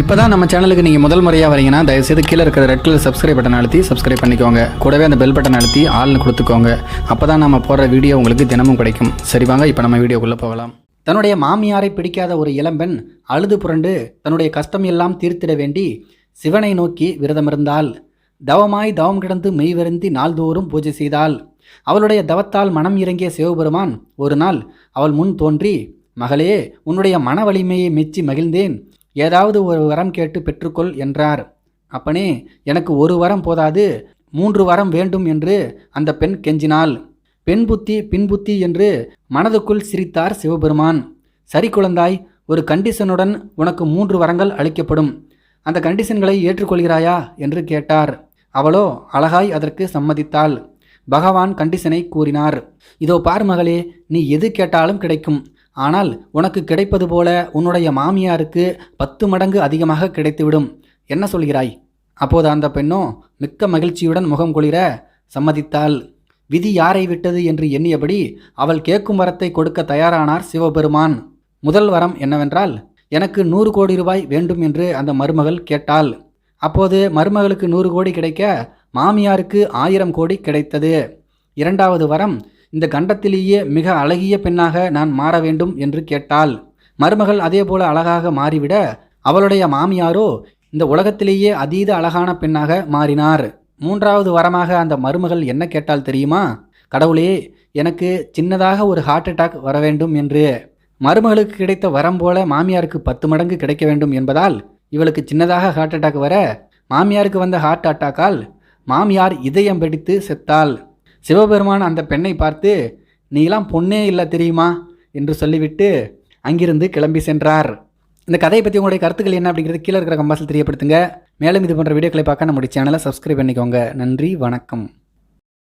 இப்போ தான் நம்ம சேனலுக்கு நீங்கள் முதல் முறையாக வரீங்கன்னா தயவுசெய்து கீழே இருக்கிற ரெட் கலர் சப்ஸ்கிரைப் பட்டன் அழுத்தி சப்ஸ்கிரைப் பண்ணிக்கோங்க. கூடவே அந்த பெல் பட்டன் அழுத்தி ஆள்னு கொடுத்துக்கோங்க. அப்போ தான் நம்ம போடுற வீடியோ உங்களுக்கு தினமும் கிடைக்கும். சரி வாங்க இப்போ நம்ம வீடியோக்குள்ளே போகலாம். தன்னுடைய மாமியாரை பிடிக்காத ஒரு இளம்பெண் அழுது புரண்டு தன்னுடைய கஷ்டம் எல்லாம் தீர்த்திட வேண்டி சிவனை நோக்கி விரதமிருந்தாள். தவமாய் தவம் கிடந்து மெய்வருந்தி நாள்தோறும் பூஜை செய்தாள். அவளுடைய தவத்தால் மனம் இறங்கிய சிவபெருமான் ஒரு நாள் அவள் முன் தோன்றி மகளே உன்னுடைய மன வலிமையை மெச்சி மகிழ்ந்தேன். ஏதாவது ஒரு வரம் கேட்டு பெற்றுக்கொள் என்றார். அப்பனே எனக்கு ஒரு வரம் போதாது மூன்று வரம் வேண்டும் என்று அந்த பெண் கெஞ்சினாள். பெண் புத்தி பின் புத்தி என்று மனதுக்குள் சிரித்தார் சிவபெருமான். சரி குழந்தாய் ஒரு கண்டிஷனுடன் உனக்கு மூன்று வரங்கள் அளிக்கப்படும். அந்த கண்டிஷன்களை ஏற்றுக்கொள்கிறாயா? என்று கேட்டார். அவளோ? அழகாய் அதற்கு சம்மதித்தாள். பகவான் கண்டிஷனை கூறினார். இதோ பார் மகளே நீ எது கேட்டாலும் கிடைக்கும். ஆனால் உனக்கு கிடைப்பது போல உன்னுடைய மாமியாருக்கு பத்து மடங்கு அதிகமாக கிடைத்துவிடும். என்ன சொல்கிறாய்? அப்போது அந்த பெண்ணோ மிக்க மகிழ்ச்சியுடன் முகம் குளிர சம்மதித்தாள். விதி யாரை விட்டது என்று எண்ணியபடி அவள் கேட்கும் வரத்தை கொடுக்க தயாரானார் சிவபெருமான். முதல் வரம் என்னவென்றால் எனக்கு நூறு கோடி ரூபாய் வேண்டும் என்று அந்த மருமகள் கேட்டாள். அப்போது மருமகளுக்கு நூறு கோடி கிடைக்க மாமியாருக்கு ஆயிரம் கோடி கிடைத்தது. இரண்டாவது வரம் இந்த கண்டத்திலேயே மிக அழகிய பெண்ணாக நான் மாற வேண்டும் என்று கேட்டாள். மருமகள் அதேபோல அழகாக மாறிவிட அவளுடைய மாமியாரோ இந்த உலகத்திலேயே அதீத அழகான பெண்ணாக மாறினார். மூன்றாவது வரமாக அந்த மருமகள் என்ன கேட்டால் தெரியுமா? கடவுளே எனக்கு சின்னதாக ஒரு ஹார்ட் அட்டாக் வர வேண்டும் என்று. மருமகளுக்கு கிடைத்த வரம் போல மாமியாருக்கு பத்து மடங்கு கிடைக்க வேண்டும் என்பதால் இவளுக்கு சின்னதாக ஹார்ட் அட்டாக் வர மாமியாருக்கு வந்த ஹார்ட் அட்டாக்கால் மாமியார் இதயம் வெடித்து செத்தாள். சிவபெருமான் அந்த பெண்ணை பார்த்து நீலாம் பொண்ணே இல்லை தெரியுமா? என்று சொல்லிவிட்டு அங்கிருந்து கிளம்பி சென்றார். இந்த கதையை பற்றி உங்களுடைய கருத்துக்கள் என்ன அப்படிங்கிறது கீழே இருக்கிற கம்பாசில் தெரியப்படுத்துங்க. மேலும் இது போன்ற வீடியோக்களை பார்க்க நம்முடைய சேனலை சப்ஸ்கிரைப் பண்ணிக்கோங்க. நன்றி வணக்கம்.